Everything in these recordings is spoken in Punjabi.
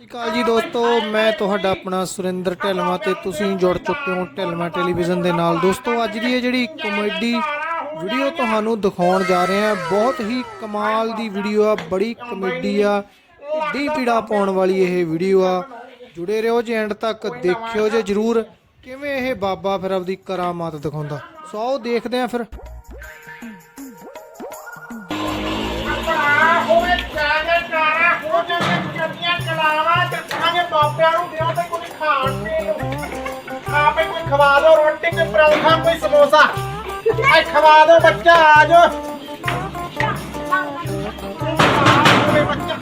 ਸਤਿ ਸ਼੍ਰੀ ਅਕਾਲ ਜੀ ਦੋਸਤੋ, ਮੈਂ ਤੁਹਾਡਾ ਆਪਣਾ ਸੁਰਿੰਦਰ ਢਿਲਮਾ ਤੇ ਤੁਸੀਂ ਜੁੜ ਚੁੱਕੇ ਹੋ ਢਿਲਮਾ ਟੈਲੀਵਿਜ਼ਨ ਦੇ ਨਾਲ। ਦੋਸਤੋ, ਅੱਜ ਦੀ ਇਹ ਜਿਹੜੀ ਕਮੇਡੀ ਵੀਡੀਓ ਤੁਹਾਨੂੰ ਦਿਖਾਉਣ ਜਾ ਰਹੇ ਹਾਂ, ਬਹੁਤ ਹੀ ਕਮਾਲ ਦੀ ਵੀਡੀਓ ਆ, ਬੜੀ ਕਮੇਡੀ ਆ ਢੀ ਪੀੜਾ ਪਾਉਣ ਵਾਲੀ ਇਹ ਵੀਡੀਓ ਆ। ਜੁੜੇ ਰਹੋ ਜੇ ਐਂਡ ਤੱਕ, ਦੇਖਿਓ ਜੇ ਜਰੂਰ ਕਿਵੇਂ ਇਹ ਬਾਬਾ ਫਿਰ ਆਪਦੀ ਕਰਾਮਾਤ ਦਿਖਾਉਂਦਾ। ਸੋ ਆਓ ਦੇਖਦੇ ਆਂ ਫਿਰ। ਪਰੌਂਠਾ ਕੋਈ ਸਮੋਸਾ? ਐ ਖਵਾ ਦਿਓ ਬੱਚਾ ਆ ਜਾ ਬੱਚਾ।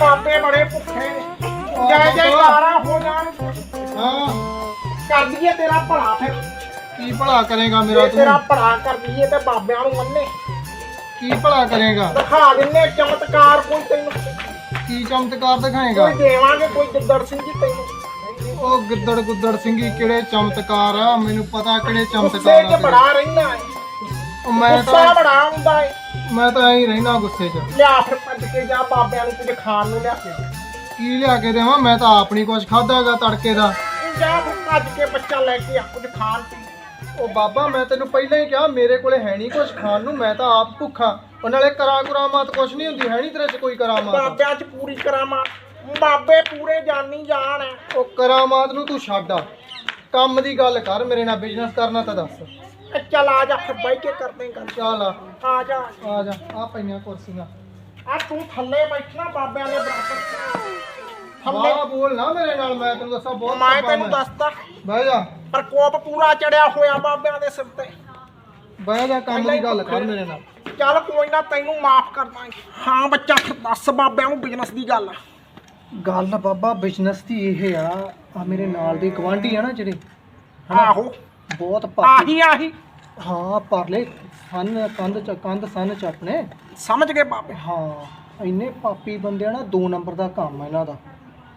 ਬਾਬੇ ਬੜੇ ਭੁੱਖੇ ਨੇ। ਜੈ ਜੈ ਕਾਰਾ ਹੋ ਜਾਣ। ਹਾਂ। ਕਰ ਦਈਏ ਤੇਰਾ ਭਲਾ ਫਿਰ। ਕੀ ਭਲਾ ਕਰੇਗਾ ਮੇਰਾ ਜੇ ਤੇਰਾ ਤੂੰ? ਭਲਾ ਕਰ ਦਈਏ ਤੇ ਬਾਬਿਆਂ ਨੂੰ ਮੰਨੇ। ਕੀ ਭਲਾ ਕਰੇਗਾ? ਦਿਖਾ ਦਿੰਨੇ ਚਮਤਕਾਰ ਕੋਈ ਤੈਨੂੰ। ਕੀ ਚਮਤਕਾਰ ਦਿਖਾਏਗਾ? ਕੋਈ ਦੇਵਾਂਗੇ ਕੋਈ ਸਿੰਘ ਜੀ ਤੈਨੂੰ। ਉਹ ਗਿੱਦੜ ਗੁੱਦੜ ਸਿੰਘੀ ਕਿਹੜੇ ਚਮਤਕਾਰ ਆ? ਮੈਨੂੰ ਪਤਾ ਕਿਹੜੇ ਗੁੱਸੇ ਚਮਤਕਾਰ 'ਚ ਆ। ਬੜਾ ਰਹਿਣਾ ਹੈ ਉਹ ਮੈਂ ਗੁੱਸਾ ਤਾਂ ਬੜਾ ਹੁੰਦਾ ਹੈ ਮੈਂ ਤਾਂ ਐਂ ਰਹਿਣਾ ਗੁੱਸੇ 'ਚ। ਲਿਆ ਫਿਰ ਭੱਜ ਕੇ ਜਾ ਬਾਬਿਆਂ ਨੂੰ ਕੁਝ ਖਾਣ ਨੂੰ ਲਿਆ ਕੇ। ਦੇ। ਕੀ ਲਿਆ ਕੇ ਦੇਵਾਂ? ਮੈਂ ਤਾਂ ਆਪ ਨਹੀਂ ਕੁਝ ਖਾਦਾਗਾ ਤੜਕੇ ਦਾ। ਜਾ ਫਿਰ ਭੱਜ ਕੇ ਬੱਚਾ ਲੈ ਕੇ ਆ ਕੁਝ ਖਾਣ ਪੀਣ। ਉਹ ਬਾਬਾ ਮੈਂ ਤੈਨੂੰ ਪਹਿਲਾਂ ਹੀ ਕਿਹਾ ਮੇਰੇ ਕੋਲੇ ਹੈ ਨਹੀਂ ਕੁਝ ਖਾਣ ਨੂੰ ਮੈਂ ਤਾਂ ਆਪ ਭੁੱਖਾ। ਉਹ ਨਾਲੇ ਕਰਾ ਕੁਰਾਮਾਤ ਕੁਝ ਨਹੀਂ ਹੁੰਦੀ ਹੈ ਨਹੀਂ ਤੇਰੇ 'ਚ ਕੋਈ ਕਰਾਮਾਤ? ਬਾਬਿਆਂ 'ਚ ਪੂਰੀ ਕਰਾਮਾ ਬਾਬੇ ਪੂਰੇ ਜਾਨੀ ਜਾਣ ਹੈ ਉਹ ਕਰਾਮਾਤ ਨੂੰ ਤੂੰ ਛੱਡ ਆ। ਕੰਮ ਦੀ ਗੱਲ ਕਰ ਮੇਰੇ ਨਾਲ ਬਿਜ਼ਨਸ ਕਰਨਾ ਤਾਂ ਦੱਸ। ਚੱਲ ਆ ਜਾ ਫਿਰ ਬਹਿ ਕੇ ਕਰਦੇ ਗੱਲ। ਚੱਲ ਆ। ਆ ਜਾ। ਆ ਜਾ ਆ ਪਈਆਂ ਕੁਰਸੀਆਂ। ਆ ਤੂੰ ਥੱਲੇ ਬੈਠਣਾ ਬਾਬਿਆਂ ਦੇ ਬਰਾਬਰ। ਥੱਲੇ। ਵਾਹ ਬੋਲ ਨਾ ਮੇਰੇ ਨਾਲ ਮੈਂ ਤੈਨੂੰ ਦੱਸਾਂ ਬਹੁਤ ਮੈਂ ਤੈਨੂੰ ਦੱਸਦਾ। ਬਹਿ ਜਾ। ਪ੍ਰਕੋਪ ਪੂਰਾ ਚੜਿਆ ਹੋਇਆ ਬਾਬਿਆਂ ਦੇ ਸਿਰ ਤੇ। ਬਹਿ ਜਾ ਕੰਮ ਦੀ ਗੱਲ ਕਰ ਮੇਰੇ ਨਾਲ। ਚੱਲ ਕੋਈ ਨਾ ਤੈਨੂੰ ਮਾਫ ਕਰ ਦਾਂਗੇ। ਹਾਂ ਬੱਚਾ ਦੱਸ ਬਾਬਿਆਂ ਨੂੰ ਬਿਜ਼ਨਸ ਦੀ ਗੱਲ। ਗੱਲ ਬਾਬਾ ਬਿਜ਼ਨਸ ਦੀ ਇਹ ਆ ਆ ਮੇਰੇ ਨਾਲ ਦੇ ਗਵਾਂਢੀ ਆ ਨਾ ਜਿਹੜੇ ਆਹੋ। ਬਹੁਤ ਪਾਪੀ ਆਹੀ ਆਹੀ। ਹਾਂ ਪਰਲੇ ਸੰਨ ਕੰਧ ਚ ਕੰਧ ਸੰਨ ਚ ਆਪਣੇ। ਸਮਝ ਗਏ ਬਾਬੇ। ਹਾਂ ਇੰਨੇ ਪਾਪੀ ਬੰਦੇ ਆ ਨਾ ਦੋ ਨੰਬਰ ਦਾ ਕੰਮ ਆ ਇਹਨਾਂ ਦਾ।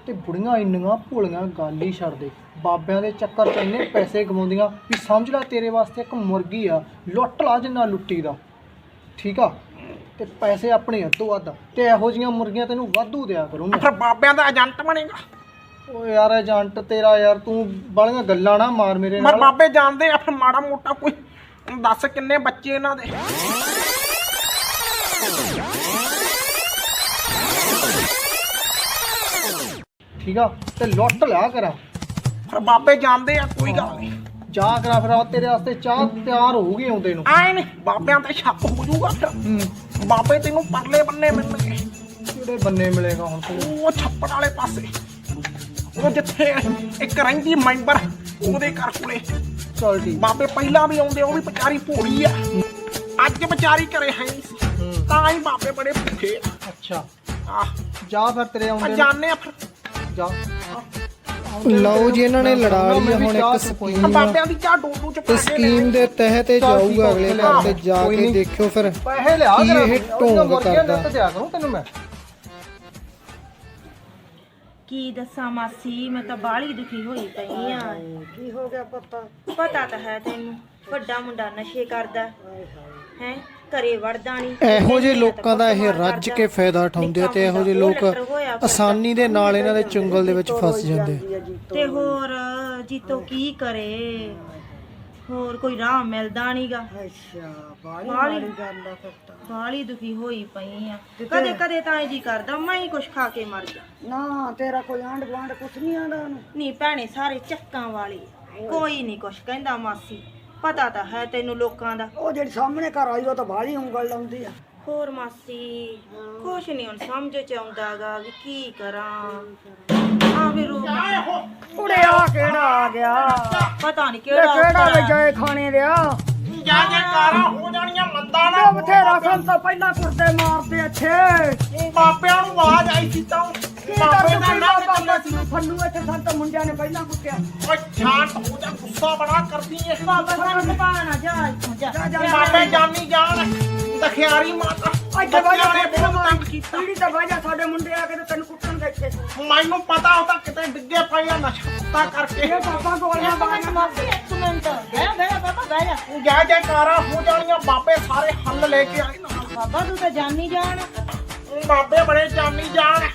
ਤੇ ਬੁੜੀਆਂ ਇੰਨੀਆਂ ਭੋਲੀਆਂ ਗੱਲ ਹੀ ਛੱਡ ਦੇ। ਬਾਬਿਆਂ ਦੇ ਚੱਕਰ 'ਚ ਇੰਨੇ ਪੈਸੇ ਕਮਾਉਂਦੀਆਂ ਵੀ ਸਮਝ ਲੈ ਤੇਰੇ ਵਾਸਤੇ ਇੱਕ ਮੁਰਗੀ ਆ ਲੁੱਟ ਲਾ ਜਿੰਨਾ ਲੁੱਟੀ ਦਾ। ਠੀਕ ਆ? ਤੇ ਪੈਸੇ ਆਪਣੇ ਹੱਥੋਂ ਵੱਧ। ਤੇ ਇਹੋ ਜੀਆਂ ਮੁਰਗੀਆਂ ਤੈਨੂੰ ਵਾਧੂ ਦਿਆ ਕਰੂੰਗਾ ਫਿਰ ਬਾਬਿਆਂ ਦਾ ਏਜੰਟ ਬਣੇਗਾ। ਓ ਯਾਰ ਏਜੰਟ ਤੇਰਾ ਯਾਰ ਤੂੰ ਬਾਲੀਆਂ ਗੱਲਾਂ ਨਾ ਮਾਰ ਮੇਰੇ ਮੈਂ ਨਾਲ। ਬਾਬੇ ਜਾਣਦੇ ਆ ਫਿਰ ਮਾੜਾ ਮੋਟਾ ਕੋਈ ਦੱਸ ਕਿੰਨੇ ਬੱਚੇ ਇਹਨਾਂ ਦੇ। ਠੀਕ ਆ ਤੇ ਲੁੱਟ ਲਿਆ ਕਰਾਂ। ਫਿਰ ਬਾਬੇ ਜਾਣਦੇ ਆ ਕੋਈ ਗੱਲ ਨਹੀਂ। ਜਾ ਕਰਾਂ ਫਿਰ ਆ ਤੇਰੇ ਵਾਸਤੇ ਚਾਹ ਤਿਆਰ ਹੋਊਗੀ ਆਉਂਦੇ ਨੂੰ ਆਏ ਨੇ ਬਾਬਿਆਂ ਤੇ ਸ਼ੱਕ ਹੋ ਜਾਊਗਾ ਫਿਰ। ਹੂੰ। ਬਾਬੇ ਤੈਨੂੰ ਪਰਲੇ ਬੰਨੇ ਮਿਲਣਗੇ। ਕਿਹੜੇ ਬੰਨੇ ਮਿਲੇਗਾ ਹੁਣ ਤੂੰ? ਉਹ ਛੱਪੜ ਵਾਲੇ ਪਾਸੇ। ਉਹ ਜਿੱਥੇ ਇੱਕ ਰਹਿੰਦੀ ਮੈਂਬਰ ਉਹਦੇ ਘਰ ਕੋਲੇ। ਚੱਲ ਠੀਕ। ਬਾਬੇ ਪਹਿਲਾਂ ਵੀ ਆਉਂਦੇ ਉਹ ਵੀ ਵਿਚਾਰੀ ਭੋਲੀ ਆ। ਅੱਜ ਵਿਚਾਰੀ ਘਰੇ ਹੈ ਨਹੀਂ ਸੀ। ਹੂੰ। ਤਾਂ ਹੀ ਬਾਬੇ ਬੜੇ ਭੁੱਖੇ ਆ। ਅੱਛਾ। ਆਹ। ਜਾ ਫਿਰ ਤੇਰੇ ਆਉਂਦੇ ਨੂੰ। ਜਾਣੇ ਆ ਫਿਰ। ਜਾ। ਲਓ ਜੀ ਇਹਨਾਂ ਨੇ ਲੜਾ ਲਈ ਹੁਣ ਇੱਕ ਕੋਈ ਆ। ਸਕੀਮ ਬਾਬਿਆਂ ਦੀ ਚਾਹ ਡੋਡੂ ਚ ਪਾ ਤੇ ਕੇ ਸਕੀਮ ਦੇ ਤਹਿਤ ਇਹ ਜਾਊਗਾ ਅਗਲੇ ਘਰ ਤੇ ਜਾ ਕੇ। ਦੇਖਿਓ ਫਿਰ। ਪੈਸੇ ਲਿਆ ਕੀ ਕਰਾਂ ਇਹ ਢੋਂਗ ਕਰਦਾ? ਨਿੱਤ ਦਿਆ ਕਰੂੰ ਤੈਨੂੰ ਮੈਂ। ਕੀ ਦੱਸਾਂ ਮਾਸੀ ਮੈਂ ਤਾਂ ਬਾਹਲੀ ਦੁਖੀ ਹੋਈ ਪਈ ਆ। ਕੀ ਹੋ ਗਿਆ ਪਤਾ ਪਤਾ ਤਾਂ ਹੈ ਤੈਨੂੰ ਵੱਡਾ ਮੁੰਡਾ ਨਸ਼ੇ ਕਰਦਾ। ਹੈ ਘਰੇ ਵੜਦਾ ਨਹੀਂ ਇਹੋ ਜਿਹੇ ਲੋਕਾਂ ਦਾ ਇਹ ਰੱਜ ਕੇ ਫਾਇਦਾ ਉਠਾਉਂਦੇ ਆ ਤੇ ਇਹੋ ਜਿਹੇ ਲੋਕ ਆਸਾਨੀ ਦੇ ਨਾਲ ਇਹਨਾਂ ਦੇ ਚੁੰਗਲ ਦੇ ਵਿੱਚ ਫਸ ਜਾਂਦੇ ਤੇ ਹੋਰ ਜੀਤੋ ਕੀ ਕਰੇ? ਹੋਰ ਕੋਈ ਰਾਹ ਮਿਲਦਾ ਨਹੀਂਗਾ। ਅੱਛਾ ਬਾਹਲੀ ਦੁਖੀ ਹੋਈ ਪਈ ਆ। ਕਦੇ ਕਦੇ ਤਾਂ ਇਹ ਜੀ ਕਰਦਾ ਮੈਂ ਹੀ ਕੁਛ ਖਾ ਕੇ ਮਰ ਜਾ। ਨਾ ਤੇਰਾ ਕੋਈ ਆਂਢ ਗੁਆਂਢ ਕੁਛ ਨਹੀਂ ਆਂਦਾ ਉਹਨੂੰ? ਨਹੀਂ ਭੈਣੇ ਸਾਰੇ ਚੱਕਾਂ ਵਾਲੇ ਕੋਈ ਨਹੀਂ ਕੁਛ ਕਹਿੰਦਾ ਮਾਸੀ। ਪਤਾ ਤਾਂ ਹੈ ਤੈਨੂੰ ਲੋਕਾਂ ਦਾ। ਉਹ ਜਿਹੜੀ ਸਾਹਮਣੇ ਘਰ ਆਈ ਉਹ ਤਾਂ ਬਾਹਲੀ ਉਂਗਲ ਲਾਉਂਦੀ ਆ। ਹੋਰ ਮਾਸੀ ਕੁਛ ਨਹੀਂ ਹੁਣ ਸਮਝ ਚ ਆਉਂਦਾਗਾ ਵੀ ਕੀ ਕਰਾਂ। ਆ ਵੀ ਰੋ ਕੁੜੇ ਆ ਕਿਹੜਾ ਆ ਗਿਆ? ਪਤਾ ਨਹੀਂ ਕਿਹੜਾ ਕਿਹੜਾ ਉੱਤਰ ਆ। ਖਾਣੇ ਦਿਆ ਜਾ ਜੇ ਕਾਰਾਂ ਹੋ ਜਾਣੀਆਂ ਮੰਦਾ ਨਾ ਬਥੇਰਾ ਸੰਤ ਤੋਂ ਪਹਿਲਾਂ ਕੁਰਦੇ ਮਾਰਦੇ ਇੱਥੇ। ਬਾਬਿਆਂ ਨੂੰ ਆਵਾਜ਼ ਆਈ ਸੀ ਤਾਂ ਕੀ ਬਾਬੇ ਕਰ ਦਾ ਨਾਮ ਬਾਬਾ ਸੀ। ਫੱਲੂ ਇੱਥੇ ਸੰਤ ਮੁੰਡਿਆਂ ਨੇ ਪਹਿਲਾਂ ਕੁੱਟਿਆ। ਓਏ ਸ਼ਾਂਤ ਹੋ ਜਾ ਗੁੱਸਾ ਬੜਾ ਕਰਦੀ ਐ ਬਾਬਾ ਸਾਨੂੰ ਪਾਣਾ ਜਾ ਇੱਥੋਂ ਜਾ। ਜਾ, ਜਾ, ਬਾਬੇ ਜਾਨੀ ਜਾਣ ਦਖਿਆਰੀ ਮਾਤਾ ਇੱਥੇ ਵਜਾ ਬੱਚਿਆਂ ਨੇ ਬਹੁਤ ਤੰਗ ਕੀਤਾ। ਪੀੜੀ ਤੇ ਵਜਾ ਸਾਡੇ ਮੁੰਡੇ ਆ ਕੇ ਤੇ ਤੈਨੂੰ ਕੁੱਟਣ ਦੇ ਇੱਥੇ? ਮੈਨੂੰ ਪਤਾ ਉਹ ਤਾਂ ਕਿਤੇ ਡਿੱਗੇ ਪਏ ਆ ਨਸ਼ਾ ਕਰਕੇ। ਇਹ ਬਾਬਾ ਗੋਲੀਆਂ ਬਾਲੀਆਂ ਮਾਸੀ ਇੱਕ ਮਿੰਟ। ਬਹਿ ਬਹਿ ਬਾਬਾ ਬਹਿ ਜਾ। ਜੈ ਜੈ ਕਾਰਾਂ ਹੋ ਜਾਣੀਆਂ ਬਾਬੇ ਸਾਰੇ ਹੱਲ ਲੈ ਕੇ ਆਏ ਬਾਬਾ ਤੂੰ ਤਾਂ ਜਾਣੀ ਜਾਣ ਬਾਬੇ ਬੜੇ ਜਾਨੀ। ਜਾਣ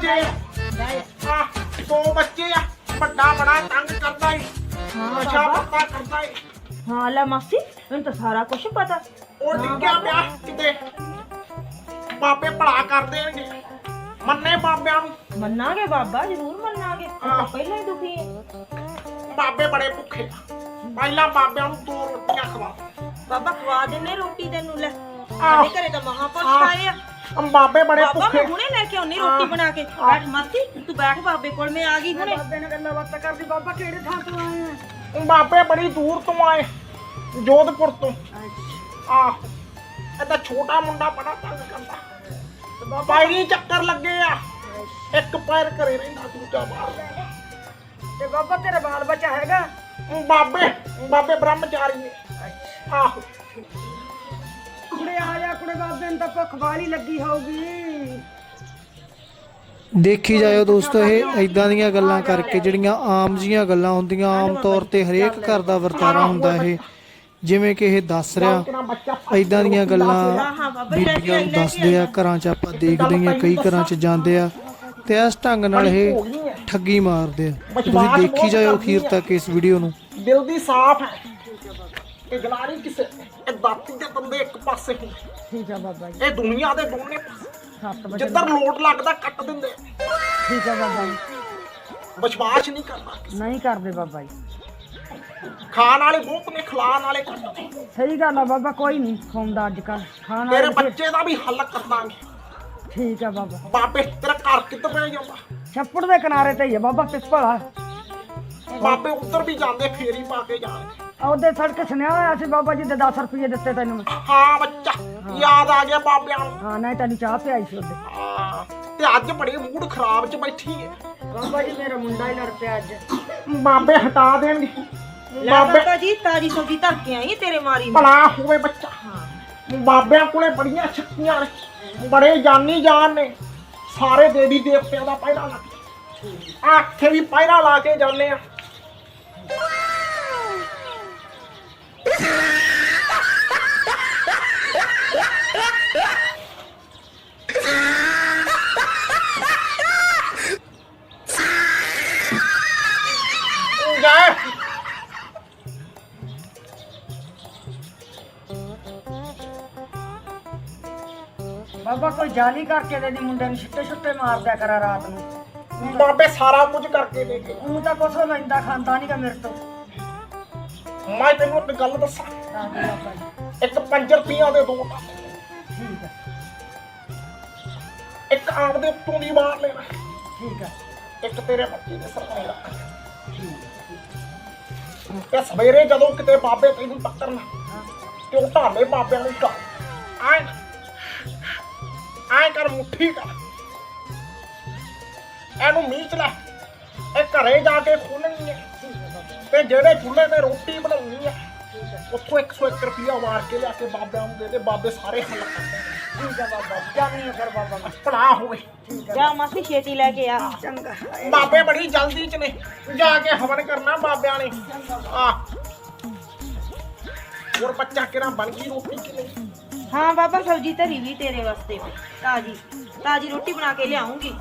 ਬੱਚੇ ਆ। ਦੋ ਬੱਚੇ ਆ। ਵੱਡਾ ਬੜਾ ਤੰਗ ਕਰਦਾ ਏ। ਹਾਂ ਨਸ਼ਾ ਬਾਬਾ। ਪੱਤਾ ਕਰਦਾ ਏ। ਹਾਂ ਲੈ ਮਾਸੀ ਮੈਨੂੰ ਤਾਂ ਸਾਰਾ ਕੁਝ ਪਤਾ। ਉਹ ਡਿੱਗਿਆ ਪਿਆ ਕਿਤੇ। ਬਾਬੇ ਭਲਾ ਕਰ ਦੇਣਗੇ। ਮੰਨੇ ਬਾਬਿਆਂ ਨੂੰ। ਮੰਨਾਂਗੇ ਬਾਬਾ ਜ਼ਰੂਰ ਮੰਨਾਂਗੇ। ਤਾਂ ਪਹਿਲਾਂ ਹੀ ਦੁਖੀ ਹਾਂ ਬਾਬੇ ਬੜੇ ਭੁੱਖੇ ਆ। ਪਹਿਲਾਂ ਬਾਬਿਆਂ ਨੂੰ ਦੋ ਰੋਟੀਆਂ ਖਵਾ। ਬਾਬਾ ਖਵਾ ਦਿੰਨੇ ਰੋਟੀ ਤੈਨੂੰ ਲੈ। ਸਾਡੇ ਘਰੇ ਤਾਂ ਆ ਬਾਬੇ ਬੜੇ ਬਾਬਾ ਭੁੱਖੇ। ਮੈਂ ਹੁਣੇ ਲੈ ਕੇ ਆਉਣੀ ਰੋਟੀ ਬਣਾ ਕੇ। ਬੈਠ ਮਾਸੀ ਤੂੰ ਬੈਠ ਬਾਬੇ ਕੋਲ ਮੈਂ ਆ ਗਈ ਹੁਣੇ। ਬਾਬੇ ਨਾਲ ਗੱਲਾਂ ਬਾਤਾਂ ਕਰਦੀ ਬਾਬਾ ਕਿਹੜੇ ਥਾਂ ਤੋਂ ਆਏ ਆ ਬਾਬੇ ਬੜੀ ਦੂਰ ਤੋਂ ਆਏ ਜੋਧਪੁਰ ਤੋਂ। ਆਹ ਇਹਦਾ ਛੋਟਾ ਮੁੰਡਾ ਬੜਾ ਤੰਗ ਕਰਦਾ। ਬਾਈ ਚੱਕਰ ਲੱਗੇ ਆ। ਇੱਕ ਪੈਰ ਘਰੇ ਰਹਿੰਦਾ ਦੂਜਾ ਬਾਹਰ ਤੇ ਬਾਬਾ ਤੇਰਾ ਬਾਲ ਬੱਚਾ ਹੈਗਾ? ਬਾਬੇ ਬਾਬੇ ਬ੍ਰਹਮਚਾਰੀ ਨੇ। ਆਹੋ। ਕੁੜੇ ਆ ਜਾ ਕੁੜੇ ਬਾਬੇ ਨੂੰ ਤਾਂ ਭੁੱਖ ਵਾਲੀ ਲੱਗੀ ਹੋਊਗੀ। ਦੇਖੀ ਜਾਇਓ ਦੋਸਤੋ ਇਹ ਐਦਾਂ ਦੀਆਂ ਗੱਲਾਂ ਕਰਕੇ ਜਿਹੜੀਆਂ ਆਮ ਜੀਆਂ ਗੱਲਾਂ ਹੁੰਦੀਆਂ ਆਮ ਤੌਰ ਤੇ ਹਰੇਕ ਘਰ ਦਾ ਵਰਤਾਰਾ ਹੁੰਦਾ ਇਹ। ਜਿਵੇਂ ਕਿ ਇਹ ਦੱਸ ਰਿਹਾ ਐਦਾਂ ਦੀਆਂ ਗੱਲਾਂ ਬੀਬੀਆਂ ਨੂੰ ਦੱਸਦੇ ਆ। ਘਰਾਂ 'ਚ ਆਪਾਂ ਦੇਖਦੇ ਹਾਂ ਕਈ ਘਰਾਂ 'ਚ ਜਾਂਦੇ ਆ ਤੇ ਇਸ ਢੰਗ ਨਾਲ ਇਹ ਠੱਗੀ ਮਾਰਦੇ ਆ। ਤੁਸੀਂ ਦੇਖੀ ਜਾਇਓ ਅਖੀਰ ਤੱਕ ਇਸ ਵੀਡੀਓ ਨੂੰ। ਦਿਲ ਦੀ ਸਾਫ਼ ਹੈ। ਇਹ ਗਲਾਰੀ ਕਿਸੇ ਇਹ ਦਾਤੀ ਦੇ ਬੰਦੇ ਇੱਕ ਪਾਸੇ ਹੁੰਦੇ ਠੀਕ ਆ ਬਾਬਾ ਜੀ। ਇਹ ਦੁਨੀਆ ਦੇ ਦੋਨੇ ਪਾਸੇ। ਜਿੱਧਰ ਲੋਟ ਲੱਗਦਾ ਕੱਟ ਦਿੰਦੇ। ਠੀਕ ਆ ਬਾਬਾ ਜੀ। ਵਿਸ਼ਵਾਸ ਨਹੀਂ ਕਰਦਾ ਨਹੀਂ ਕਰਦੇ ਬਾਬਾ ਜੀ। ਖਾਣ ਵਾਲੇ ਬਹੁਤ ਨੇ ਖਿਲਾਣ ਵਾਲੇ ਘੱਟ ਨੇ। ਸਹੀ ਗੱਲ ਆ ਬਾਬਾ ਕੋਈ ਨਹੀਂ ਖਾਉਂਦਾ ਅੱਜ ਕੱਲ ਖਾਣਾ ਤੇਰੇ ਬੱਚੇ ਦਾ ਵੀ ਹੱਲ ਕਰ ਦਾਂਗੇ। ਠੀਕ ਆ ਬਾਬਾ। ਬਾਬੇ ਤੇਰਾ ਘਰ ਕਿੱਧਰ ਪੈ ਜਾਂਦਾ? ਛੱਪੜ ਦੇ ਕਿਨਾਰੇ ਤੇ ਹੀ ਆ ਬਾਬਾ ਪਿਸਪਲਾ ਬਾਬੇ ਉੱਧਰ ਵੀ ਜਾਂਦੇ ਫੇਰੀ ਪਾ ਕੇ ਜਾਣਗੇ ਉਹਦੇ ਸੜਕ ਸੁਣਿਆ ਹੋਇਆ ਸੀ ਬਾਬਾ ਜੀ ਦੇ 10 ਰੁਪਏ ਦਿੱਤੇ ਤੈਨੂੰ ਮੈਂ। ਹਾਂ ਬੱਚਾ ਯਾਦ ਆ ਗਿਆ ਬਾਬਿਆਂ ਨੂੰ। ਹਾਂ ਨਹੀਂ ਤੈਨੂੰ ਚਾਹ ਪਿਆਈ ਸੀ ਉਹਦੇ। ਹਾਂ ਤੇ ਅੱਜ ਬੜੇ ਮੂਡ ਖਰਾਬ ਚ ਬੈਠੀ ਹੈ ਬਾਬਾ ਜੀ ਮੇਰਾ ਮੁੰਡਾ ਹੀ ਲੜ ਪਿਆ ਅੱਜ। ਬਾਬੇ ਹਟਾ ਦੇਣਗੇ। ਲੈ ਬਾਬੇ ਬਾਬਾ ਜੀ ਤਾਜੀ ਸਬਜ਼ੀ ਧਰ ਕੇ ਆਈ ਤੇਰੇ ਮਾਰੀ ਨੂੰ। ਭਲਾ ਹੋਵੇ ਬੱਚਾ। ਬਾਬਿਆਂ ਕੋਲੇ ਬੜੀਆਂ ਸ਼ਕਤੀਆਂ ਨੇ। ਬੜੇ ਜਾਨੀ ਜਾਨ ਨੇ। ਸਾਰੇ ਦੇਵੀ ਦੇਵਤਿਆਂ ਦਾ ਪਹਿਰਾ ਲੱਗ ਆਖੇ ਵੀ ਪਹਿਰਾ ਲਾ ਕੇ ਜਾਂਦੇ ਆ। ਬਾਬਾ ਕੋਈ ਜਾਲੀ ਕਰਕੇ ਦੇ ਦੀ ਮੁੰਡੇ ਨੂੰ ਛਿੱਟੇ ਛੁੱਟੇ ਮਾਰਦਿਆ ਕਰਾ ਰਾਤ ਨੂੰ ਬਾਬੇ ਸਾਰਾ ਕੁਝ ਕਰਕੇ ਦੇ ਗਏ ਉਹ ਤਾਂ ਕੁਛ ਲੈਂਦਾ ਖਾਂਦਾ ਨਹੀਂਗਾ ਮੇਰੇ ਤੋਂ। ਮੈਂ ਤੈਨੂੰ ਇੱਕ ਗੱਲ ਦੱਸਾਂ। ਬਾਬਾ ਜੀ ਇੱਕ 5 ਰੁਪਈਆ ਦੇ ਦੋ। ਠੀਕ ਹੈ ਇੱਕ ਆਪ ਦੇ ਉੱਤੋਂ ਦੀ ਮਾਰ ਲੈਣਾ ਠੀਕ ਹੈ ਇੱਕ ਤੇਰੇ ਬੱਚੇ ਦੇ ਸਰਕਾਰੇ ਰੱਖ ਤੇ ਸਵੇਰੇ ਜਦੋਂ ਕਿਤੇ ਬਾਬੇ ਤੈਨੂੰ ਟੱਕਰਨ ਤੇ ਉਹ ਢਾਲੇ ਬਾਬਿਆਂ ਨੂੰ ਕਰ ਆਏ ਆਏ ਕਰ ਮੁੱਠੀ ਕਰ। ਇਹਨੂੰ ਮੀਚ ਲੈ। ਇਹ ਘਰੇ ਜਾ ਕੇ ਖੋਲਣੀ ਹੈ ਤੇ ਜਿਹੜੇ ਚੁੱਲ੍ਹੇ ਤੇ ਰੋਟੀ ਬਣਾਉਣੀ ਹੈ ਉੱਥੋਂ 101 ਰੁਪਿਆ ਮਾਰ ਕੇ ਲਿਆ ਕੇ ਬਾਬਿਆਂ ਨੂੰ ਦੇ ਦੇ। ਬਾਬੇ ਸਾਰੇ ਹੱਲ ਕਰ ਠੀਕ ਹੈ ਬਾਬਾ ਜਾਨੀ ਆ ਫਿਰ ਬਾਬਾ। ਭਲਾ ਹੋਵੇ। ਜਾ ਮਾਸੀ ਛੇਤੀ ਲੈ ਕੇ ਆ। ਚੰਗਾ। ਬਾਬੇ ਬੜੀ ਜਲਦੀ ਚ ਨੇ। ਜਾ ਕੇ ਹਵਨ ਕਰਨਾ ਬਾਬਿਆਂ ਨੇ। ਆ। ਹੋਰ ਬੱਚਾ ਕਿਹੜਾ ਬਣ ਗਈ ਰੋਟੀ ਕਿ ਨਹੀਂ? ਹਾਂ ਬਾਬਾ ਸਬਜ਼ੀ ਧਰੀ ਵੀ ਤੇਰੇ ਵਾਸਤੇ। ਤਾਜੀ ਤਾਜੀ ਰੋਟੀ ਬਣਾ ਕੇ ਲਿਆਉਂਗੀ।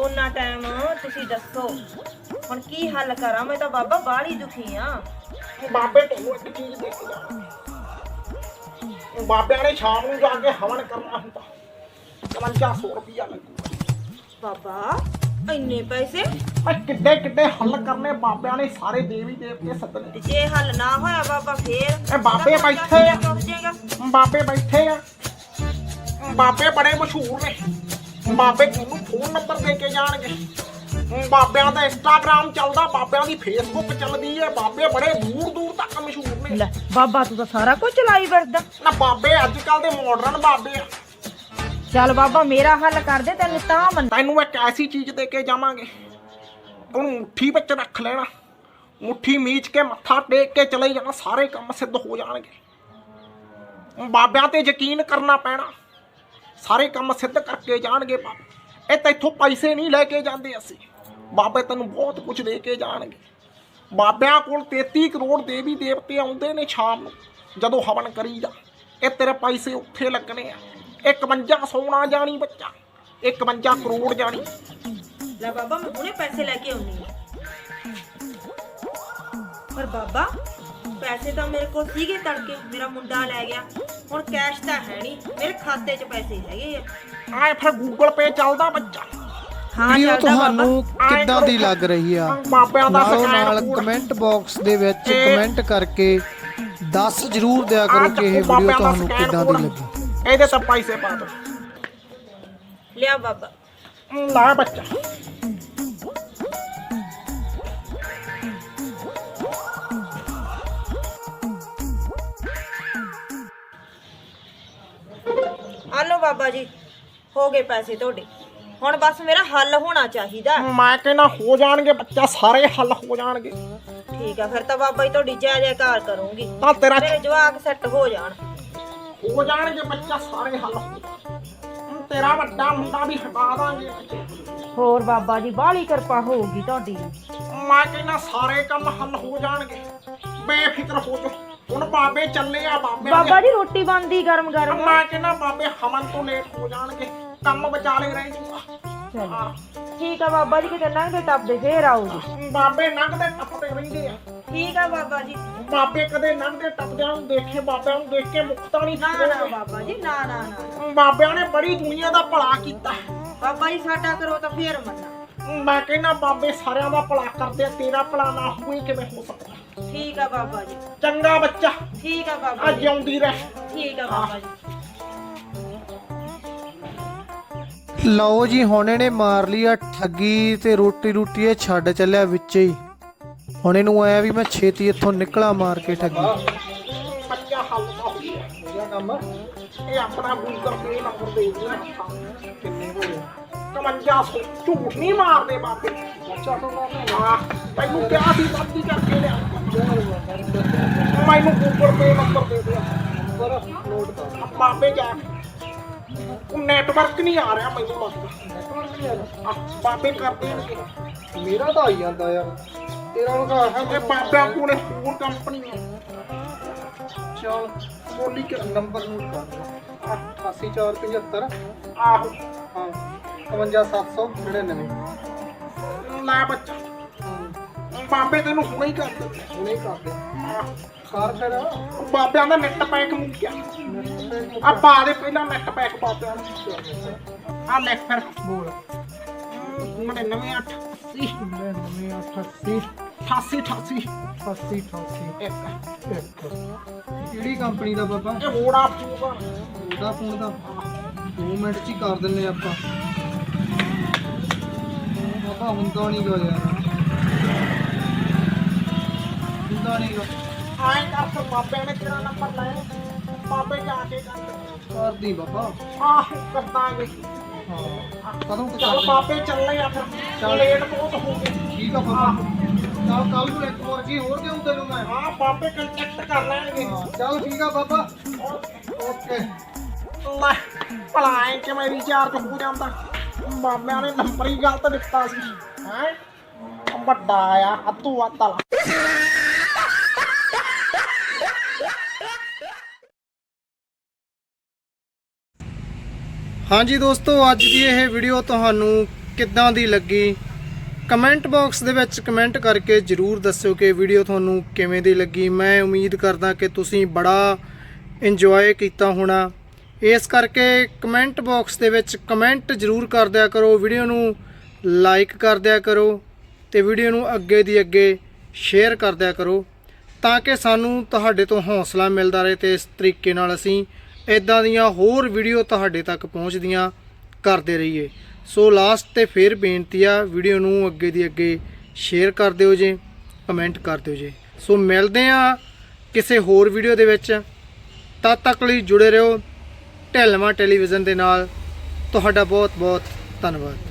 ਉਹਨਾਂ ਟਾਈਮ ਤੁਸੀਂ ਦੱਸੋ। ਹੁਣ ਕੀ ਹੱਲ ਕਰਾਂ? ਮੈਂ ਤਾਂ ਬਾਬਾ ਬਾਹਲੀ ਦੁਖੀ ਆ। ਬਾਬੇ ਤੁਹਾਨੂੰ ਇੱਕ ਚੀਜ਼ ਦੇ ਕੇ ਜਾਣਾ ਬਾਬਿਆਂ ਨੇ ਸ਼ਾਮ ਨੂੰ ਜਾ ਕੇ ਹਵਨ ਕਰਨਾ ਹੁੰਦਾ। 5500 ਰੁਪਿਆ ਲੱਗੂਗਾ ਬਾਬਾ ਇੰਨੇ ਪੈਸੇ? ਆ ਕਿੱਡੇ ਕਿੱਡੇ ਹੱਲ ਕਰਨੇ ਬਾਬਿਆਂ ਨੇ ਸਾਰੇ ਦੇਵੀ ਦੇਵਤੇ ਸੱਦਣੇ ਜੇ ਹੱਲ ਨਾ ਹੋਇਆ ਬਾਬਾ ਫੇਰ? ਇਹ ਬਾਬੇ ਬੈਠੇ ਆ। ਬਾਬੇ ਬੈਠੇ ਆ। ਬਾਬੇ ਬੜੇ ਮਸ਼ਹੂਰ ਨੇ। ਬਾਬੇ ਤੁਹਾਨੂੰ ਫੋਨ ਨੰਬਰ ਦੇ ਕੇ ਜਾਣਗੇ। ਬਾਬਿਆਂ ਦਾ ਇੰਸਟਾਗ੍ਰਾਮ ਚੱਲਦਾ ਬਾਬਿਆਂ ਦੀ ਫੇਸਬੁੱਕ ਚੱਲਦੀ ਹੈ ਬਾਬੇ ਬੜੇ ਦੂਰ ਦੂਰ ਤੱਕ ਮਸ਼ਹੂਰ ਨੇ। ਲੈ ਬਾਬਾ ਤੂੰ ਤਾਂ ਸਾਰਾ ਕੁਝ ਚਲਾਈ ਵਰਦਾ ਨਾ ਬਾਬੇ ਅੱਜ ਕੱਲ ਦੇ ਮਾਡਰਨ ਬਾਬੇ ਆ। ਚੱਲ ਬਾਬਾ ਮੇਰਾ ਹੱਲ ਕਰ ਦੇ ਤੈਨੂੰ ਤਾਂ ਮੰਨ ਤੈਨੂੰ ਇੱਕ ਐਸੀ ਚੀਜ਼ ਦੇ ਕੇ ਜਾਵਾਂਗੇ। ਉਹਨੂੰ ਮੁੱਠੀ ਵਿੱਚ ਰੱਖ ਲੈਣਾ। ਮੁੱਠੀ ਮੀਚ ਕੇ ਮੱਥਾ ਟੇਕ ਕੇ ਚਲੇ ਜਾਣਾ। ਸਾਰੇ ਕੰਮ ਸਿੱਧ ਹੋ ਜਾਣਗੇ। ਬਾਬਿਆਂ ਤੇ ਯਕੀਨ ਕਰਨਾ ਪੈਣਾ। ਸਾਰੇ ਕੰਮ ਸਿੱਧ ਕਰਕੇ ਜਾਣਗੇ ਬਾਬੇ। ਇਹ ਤੈਥੋਂ ਪੈਸੇ ਨਹੀਂ ਲੈ ਕੇ ਜਾਂਦੇ ਅਸੀਂ। ਬਾਬੇ ਤੈਨੂੰ ਬਹੁਤ ਕੁਝ ਦੇ ਕੇ ਜਾਣਗੇ। ਬਾਬਿਆਂ ਕੋਲ 33 ਕਰੋੜ ਦੇਵੀ ਦੇਵਤੇ ਆਉਂਦੇ ਨੇ ਸ਼ਾਮ ਨੂੰ, ਜਦੋਂ ਹਵਨ ਕਰੀਦਾ ਇਹ ਤੇਰੇ ਪੈਸੇ ਉੱਥੇ ਲੱਗਣੇ ਆ। 51 ਸੋਨਾ ਜਾਣੀ ਬੱਚਾ 51 ਕਰੋੜ ਜਾਣੀ। ਲੈ ਬਾਬਾ, ਮੈਂ ਹੁਣੇ ਪੈਸੇ ਲੈ ਕੇ ਆਉਣੀ ਪਰ ਬਾਬਾ ਪੈਸੇ ਤਾਂ ਮੇਰੇ ਕੋਲ ਸੀਗੇ ਤੜਕੇ ਮੇਰਾ ਮੁੰਡਾ ਲੈ ਗਿਆ। ਹੁਣ ਕੈਸ਼ ਤਾਂ ਹੈ ਨਹੀਂ ਮੇਰੇ ਖਾਤੇ 'ਚ ਪੈਸੇ ਹੈਗੇ ਆ। ਆਏ ਫਿਰ ਗੂਗਲ ਪੇ ਚੱਲਦਾ ਬੱਚਾ। ਹਾਂ ਵੀਡੀਓ ਚੱਲਦਾ ਬਾਬਾ। ਤੁਹਾਨੂੰ ਕਿੱਦਾਂ ਦੀ ਲੱਗ ਰਹੀ ਆ? ਬਾਬਿਆਂ ਦਾ ਨਾਲੋਂ ਨਾਲ ਕਮੈਂਟ ਬਾਕਸ ਦੇ ਵਿੱਚ ਕਮੈਂਟ ਕਰਕੇ ਦੱਸ ਜਰੂਰ ਦਿਆ ਕਰੋ ਕਿ ਇਹ ਵੀਡੀਓ ਤੁਹਾਨੂੰ ਕਿੱਦਾਂ ਦੀ ਲੱਗੀ। ਇਹਦੇ ਤਾਂ ਪੈਸੇ ਪਾ ਦੋ। ਲਿਆ ਬਾਬਾ। ਲਾ ਬੱਚਾ। ਬਾਬਾ ਜੀ? ਹੋ ਗਏ ਪੈਸੇ ਤੁਹਾਡੇ। ਹੁਣ ਬਸ ਮੇਰਾ ਹੱਲ ਹੋਣਾ ਚਾਹੀਦਾ। ਮੈਂ ਕਹਿੰਦਾ ਹੋ ਜਾਣਗੇ ਬੱਚਾ ਸਾਰੇ ਹੱਲ ਹੋ ਜਾਣਗੇ। ਠੀਕ ਆ ਫਿਰ ਤਾਂ ਬਾਬਾ ਜੀ ਤੁਹਾਡੀ ਜੈ ਜੈਕਾਰ ਕਰੂੰਗੀ। ਤਾਂ ਤੇਰਾ ਮੇਰੇ ਜਵਾਕ ਸੈੱਟ ਹੋ ਜਾਣ। ਹੋ ਜਾਣਗੇ ਬੱਚਾ ਸਾਰੇ ਹੱਲ ਹੋ ਜਾਣਗੇ। ਤੇਰਾ ਵੱਡਾ ਮੁੰਡਾ ਵੀ ਹਟਾ ਦਾਂਗੇ। ਹੋਰ ਬਾਬਾ ਜੀ ਬਾਹਲੀ ਕਿਰਪਾ ਹੋਊਗੀ ਤੁਹਾਡੀ। ਮੈਂ ਕਹਿੰਦਾ ਸਾਰੇ ਕੰਮ ਹੱਲ ਹੋ ਜਾਣਗੇ। ਬੇਫਿਕਰ ਹੋ ਜਾ ਹੁਣ ਬਾਬੇ ਚੱਲੇ ਆ ਬਾਬੇ ਬਾਬਾ ਜੀ ਰੋਟੀ ਬਣਦੀ ਗਰਮ ਗਰਮ। ਮੈਂ ਕਹਿੰਦਾ ਬਾਬੇ ਹਮਨ ਤੋਂ ਲੇਟ ਹੋ ਜਾਣਗੇ ਕੰਮ ਵਿਚਾਲੇ ਰਹਿ ਜੂਗਾ। ਹਾਂ। ਠੀਕ ਆ ਬਾਬਾ ਜੀ ਕਿਤੇ ਲੰਘਦੇ ਟੱਪਦੇ ਫੇਰ ਆਓ ਜੀ ਬਾਬੇ ਲੰਘਦੇ ਟੱਪਦੇ ਰਹਿੰਦੇ ਆ। ਠੀਕ ਆ ਬਾਬਾ ਜੀ। ਬਾਬੇ ਕਦੇ ਲੰਘਦੇ ਟੱਪਦਿਆਂ ਨੂੰ ਦੇਖੇ ਬਾਬਿਆਂ ਨੂੰ ਦੇਖ ਕੇ ਮੁਕਤਾ ਨਹੀਂ ਨਾ ਨਾ ਬਾਬਾ ਜੀ ਨਾ ਨਾ ਨਾ। ਬਾਬਿਆਂ ਨੇ ਬੜੀ ਦੁਨੀਆ ਦਾ ਭਲਾ ਕੀਤਾ। ਬਾਬਾ ਜੀ ਸਾਡਾ ਕਰੋ ਤਾਂ ਫੇਰ ਮੰਨਾ। ਮੈਂ ਕਹਿੰਦਾ ਬਾਬੇ ਸਾਰਿਆਂ ਦਾ ਭਲਾ ਕਰਦੇ ਆ ਤੇਰਾ ਭਲਾ ਨਾ ਹੋਈ ਕਿਵੇਂ ਹੋ ਸਕਦਾ। ਠੀਕ ਆ ਬਾਬਾ ਜੀ। ਚੰਗਾ ਬੱਚਾ। ਠੀਕ ਆ ਬਾਬਾ ਆ ਜੀ। ਜਿਉਂਦੀ ਰਹਿ। ਠੀਕ ਆ ਬਾਬਾ ਜੀ। ਲਓ ਜੀ ਹੁਣ ਇਹਨੇ ਮਾਰ ਲਈ ਆ ਠੱਗੀ ਤੇ ਰੋਟੀ ਰੋਟੀ ਇਹ ਛੱਡ ਚੱਲਿਆ ਵਿੱਚੇ ਹੀ। ਹੁਣ ਇਹਨੂੰ ਆਇਆ ਵੀ ਮੈਂ ਛੇਤੀ ਇੱਥੋਂ ਨਿਕਲਾ ਮਾਰ ਕੇ ਠੱਗੀ। ਬੱਚਾ ਹੱਲ ਦਾ ਹੋ ਗਿਆ। ਕੰਮ ਇਹ ਆਪਣਾ ਗੂਗਲ ਪੇ ਨੰਬਰ ਦੇ ਦੇ ਕਿੰਨੇ ਹੋਏ 5500 ਝੂਠ ਨਹੀਂ ਮਾਰਦੇ ਬਾਬੇ। ਮੈਨੂੰ ਕਿਹਾ ਸੀ ਬਾਦੀ ਕਰਕੇ ਲਿਆ ਮੈਨੂੰ ਗੂਗਲ ਪੇ ਨੰਬਰ ਦੇ ਦੇ ਪਰ ਨੋਟ ਕਰ ਬਾਬੇ ਜਾ ਕੇ ਉਹ ਨੈਟਵਰਕ ਨਹੀਂ ਆ। ਰਿਹਾ ਮੈਨੂੰ ਲੱਗਦਾ ਬਾਬੇ ਕਰ ਦੇਣਗੇ ਮੇਰਾ ਤਾਂ ਆਈ ਜਾਂਦਾ ਯਾਰ ਤੇਰਾ ਲਗਾ ਇਹ ਬਾਬਿਆਂ ਕੋਲੇ ਹੋਰ ਕੰਪਨੀ ਆ ਚਲ ਬੋਲੀ ਕਿ ਨੰਬਰ ਨੋਟ ਕਰ 88475 ਆਹੋ ਹਾਂ 55799 ਲੈ ਬੱਚਾ। ਬਾਬੇ ਤੈਨੂੰ ਹੁਣੇ ਹੀ ਕਰ ਹੁਣੇ ਕਰ ਦੇ ਕਰ ਫਿਰ। ਬਾਬਿਆਂ ਦਾ ਨੈਟ ਪੈਕ ਮੁੱਕਿਆ। ਆ ਪਾ ਦੇ ਪਹਿਲਾਂ ਨੈਟ ਪੈਕ ਬਾਬਿਆਂ ਨੂੰ ਆ ਲੈ ਫਿਰ। ਬੋਲ। 99 9888 88 88 88 88 ਇੱਕ। ਕਿਹੜੀ ਕੰਪਨੀ ਦਾ ਬਾਬਾ? ਇਹ ਹੋੜਾ ਪੂਗਾ ਉਹਦਾ ਫੋਨ ਦਾ 2 ਮਿੰਟ ਚ ਹੀ ਕਰ ਦਿੰਨੇ ਆਪਾਂ। ਹੁੰਦਾ ਹੁੰਦਾ ਨਹੀਂ ਗਾ ਆਏ ਕਰ ਫਿਰ ਬਾਬਿਆਂ ਨੇ ਤੇਰਾ ਨੰਬਰ ਲਾਇਆ। ਬਾਬੇ ਜਾ ਕੇ ਕਰ। ਕਰਦੀ ਬਾਬਾ। ਆਹ ਕਰਦਾਂਗੇ। ਹਾਂ। ਕਦੋਂ ਕੁ ਚੱਲ ਬਾਬੇ ਚੱਲੇ ਆ ਫਿਰ। ਲੇਟ ਬਹੁਤ ਹੋ ਗਏ। ਠੀਕ ਆ ਬਾਬਾ। ਚੱਲ ਕੱਲ ਨੂੰ ਇੱਕ ਵਾਰ ਜੀ ਹੋਰ ਦੇਉਂ ਤੈਨੂੰ ਮੈਂ? ਹਾਂ ਬਾਬੇ ਕੰਟੈਕਟ ਕਰ ਲੈਣਗੇ। ਹਾਂ ਚੱਲ ਠੀਕ ਆ ਬਾਬਾ। ਓਕੇ। ਲੈ ਭਲਾ ਐ ਕਿ ਮੈਂ ਰਿਚਾਰਜ ਹੋ ਜਾਂਦਾ। ਮਾਮਿਆਂ ਨੇ ਨੰਬਰ ਹੀ ਗਲਤ ਦਿੱਤਾ ਸੀ। ਹੈ? ਵੱਡਾ ਆ ਹੱਤੂ ਆਤਲ ਹਾਂਜੀ ਦੋਸਤੋ, ਅੱਜ ਦੀ ਇਹ ਵੀਡੀਓ ਤੁਹਾਨੂੰ ਕਿੱਦਾਂ ਦੀ ਲੱਗੀ? ਕਮੈਂਟ ਬਾਕਸ ਦੇ ਵਿੱਚ ਕਮੈਂਟ ਕਰਕੇ ਜਰੂਰ ਦੱਸਿਓ ਕਿ ਵੀਡੀਓ ਤੁਹਾਨੂੰ ਕਿਵੇਂ ਦੀ ਲੱਗੀ। ਮੈਂ ਉਮੀਦ ਕਰਦਾ ਕਿ ਤੁਸੀਂ ਬੜਾ ਇੰਜੋਏ ਕੀਤਾ ਹੋਣਾ। ਇਸ ਕਰਕੇ ਕਮੈਂਟ ਬਾਕਸ ਦੇ ਵਿੱਚ ਕਮੈਂਟ ਜਰੂਰ ਕਰ ਦਿਆ ਕਰੋ ਵੀਡੀਓ ਨੂੰ ਲਾਈਕ ਕਰ ਦਿਆ ਕਰੋ ਤੇ ਵੀਡੀਓ ਨੂੰ ਅੱਗੇ ਦੀ ਅੱਗੇ ਸ਼ੇਅਰ ਕਰ ਦਿਆ ਕਰੋ ਤਾਂ ਕਿ ਸਾਨੂੰ ਤੁਹਾਡੇ ਤੋਂ ਹੌਸਲਾ ਮਿਲਦਾ ਰਹੇ ਤੇ ਇਸ ਤਰੀਕੇ ਨਾਲ ਅਸੀਂ ਇਦਾਂ ਦੀਆਂ ਹੋਰ ਵੀਡੀਓ ਤੁਹਾਡੇ ਤੱਕ ਪਹੁੰਚਦੀਆਂ ਕਰਦੇ ਰਹੀਏ। ਸੋ ਲਾਸਟ ਤੇ ਫੇਰ ਬੇਨਤੀ ਆ ਵੀਡੀਓ ਨੂੰ ਅੱਗੇ ਦੀ ਅੱਗੇ ਸ਼ੇਅਰ ਕਰ ਦਿਓ ਜੇ ਕਮੈਂਟ ਕਰ ਦਿਓ ਜੇ। ਸੋ ਮਿਲਦੇ ਆ ਕਿਸੇ ਹੋਰ ਵੀਡੀਓ ਦੇ ਵਿੱਚ। ਤਦ ਤੱਕ ਲਈ ਜੁੜੇ ਰਹੋ। ਢਿਲਵਾਂ ਟੈਲੀਵਿਜ਼ਨ ਦੇ ਨਾਲ। ਤੁਹਾਡਾ ਬਹੁਤ ਬਹੁਤ ਧੰਨਵਾਦ।